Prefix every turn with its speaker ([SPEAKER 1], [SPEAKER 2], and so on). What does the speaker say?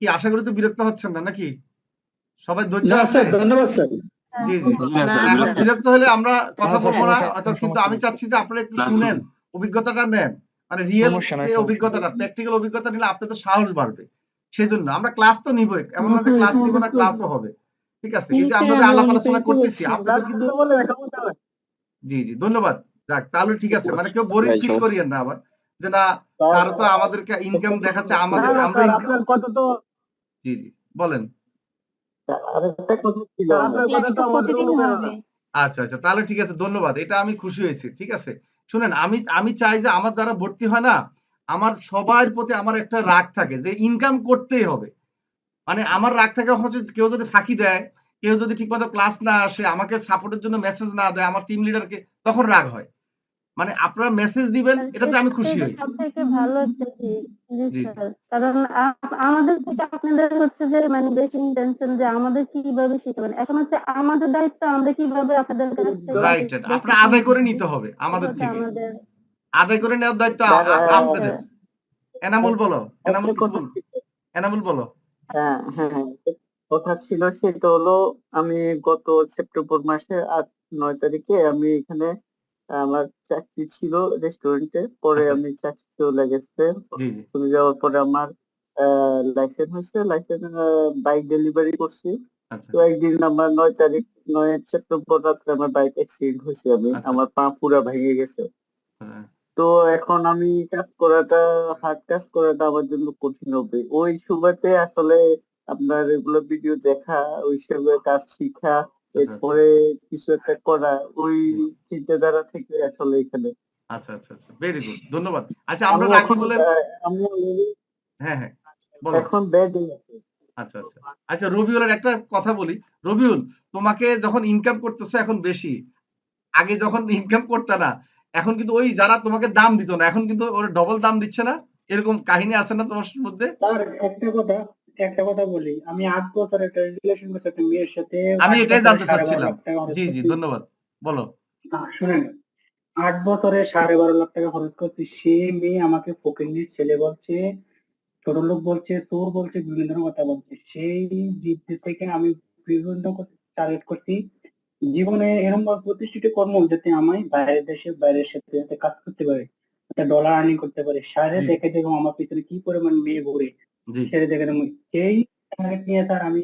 [SPEAKER 1] কি আশা করি তো বিরক্ত হচ্ছেন না নাকি? সবাই ধৈর্য
[SPEAKER 2] ধন্যবাদ স্যার।
[SPEAKER 1] জি জি। এখন
[SPEAKER 3] বিরক্ত-
[SPEAKER 1] হলে আমরা কথা বলব না
[SPEAKER 2] সমস্যা-
[SPEAKER 1] কিন্তু আমি চাচ্ছি যে আপনারা একটু শুনেন অভিজ্ঞতাটা নেন। মানে রিয়েল অভিজ্ঞতাটা প্র্যাকটিক্যাল অভিজ্ঞতা নিলে আপনাদের সাহস বাড়বে। সেই জন্য আমরা ক্লাস তো নিবই এমন না যে ক্লাস নিব না ক্লাসও হবে। ঠিক আছে এই যে আমরা যে আলাপ আলোচনা করতেছি আপনাদের কিন্তু জি জি ধন্যবাদ। যাক তাহলে ঠিক আছে মানে কেউ বোরিং ফিল করিয়েন না আবার। যে না তারা তো আমাদেরকে ইনকাম দেখাচ্ছে আমাদের আমরা
[SPEAKER 4] আপনার তো
[SPEAKER 1] জি জি বলেন। আচ্ছা আচ্ছা তাহলে ঠিক আছে ধন্যবাদ এটা আমি খুশি হয়েছি ঠিক আছে। শুনেন আমি আমি চাই যে আমার যারা ভর্তি হয় না আমার সবার প্রতি আমার একটা রাগ থাকে যে ইনকাম করতেই হবে। মানে আমার রাগ থাকে হচ্ছে কেউ যদি ফাঁকি দেয় কেউ যদি ঠিকমতো ক্লাস না আসে আমাকে সাপোর্টের জন্য মেসেজ না দেয় আমার টিম লিডারকে তখন রাগ হয়। মানে আপনারা মেসেজ দিবেন এটাতে আমি খুশি হই।
[SPEAKER 5] সব থেকে ভালো হচ্ছে জি কারণ আমাদের থেকে আপনাদের হচ্ছে যে মানে বেশি ইন্টেনশন যে আমাদের কীভাবে শিখাবেন। এখন হচ্ছে আমাদের দায়িত্ব আমরা কীভাবে আপনাদের কাছ
[SPEAKER 1] রাইট রাইট আপনারা আদায় করে নিতে হবে আমাদের থেকে।
[SPEAKER 5] আমাদের
[SPEAKER 1] আদায় করে নেওয়ার দায়িত্ব আপনাদের। এনামুল বলো এনামুল বলো। এনামুল বলো।
[SPEAKER 4] হ্যাঁ হ্যাঁ হ্যাঁ। কথা ছিল সেটা হলো আমি গত সেপ্টেম্বর মাসে আট নয় তারিখে আমি এখানে আমার চাকরি ছিল রেস্টুরেন্টে পরে
[SPEAKER 1] আচ্ছা।
[SPEAKER 4] আমি চাকরি চলে গেছে। চলে যাওয়ার পরে আমার লাইসেন্স হয়েছে। লাইসেন্স বাইক ডেলিভারি করছি।
[SPEAKER 1] আচ্ছা।
[SPEAKER 4] তো একদিন আমার নয় তারিখ নয় সেপ্টেম্বর রাত্রে আমার বাইক অ্যাক্সিডেন্ট হয়েছে। আমি
[SPEAKER 1] আচ্ছা।
[SPEAKER 4] আমার পা পুরা ভেঙে গেছে।
[SPEAKER 1] হ্যাঁ,
[SPEAKER 4] তো এখন আমি কাজ করাটা হার্ড কাজ করাটা আমার জন্য কঠিন হবে। ওই সুবাদে আসলে আপনার এগুলো ভিডিও দেখা ওই হিসেবে কাজ শিখা এরপরে কিছু একটা করা ওই চিন্তাধারা থেকে আসলে এখানে।
[SPEAKER 1] আচ্ছা আচ্ছা আচ্ছা। ভেরি গুড ধন্যবাদ। আচ্ছা আমরা রাখি বলেন হ্যাঁ হ্যাঁ। বলো।
[SPEAKER 4] এখন আছি।
[SPEAKER 1] আচ্ছা আচ্ছা। আচ্ছা রবিউলের একটা কথা বলি। রবিউল তোমাকে যখন ইনকাম করতেছো এখন বেশি আগে যখন ইনকাম করতে না এখন কিন্তু ওই যারা তোমাকে দাম দিত না এখন কিন্তু ওরা ডবল দাম দিচ্ছে না? এরকম কাহিনী আছে না তোমার মধ্যে?
[SPEAKER 6] একটা কথা একটা কথা বলি। আমি আট বছর একটা রিলেশন করছি একটা মেয়ের সাথে
[SPEAKER 1] আমি এটাই জানতে চাচ্ছিলাম। জি জি ধন্যবাদ। বলো।
[SPEAKER 6] শুনেন। আট বছরে সাড়ে বারো লাখ টাকা খরচ করছি। সে মেয়ে আমাকে ফকিন্নির ছেলে বলছে ছোট লোক বলছে চোর বলছে বিভিন্ন ধরনের কথা বলছে। সেই জিদ্দি থেকে আমি বিভিন্ন টার্গেট করছি। জীবনে এরকম ভাবে প্রতিষ্ঠিত কর্ম যাতে আমি বাইরের দেশে বাইরের সাথে যাতে কাজ করতে পারে একটা ডলার আর্নিং করতে পারে। সারে দেখে দেখো আমার পিছনে কি পরিমাণ মেয়ে ঘুরে ছেড়ে দেখে এই নিয়ে স্যার আমি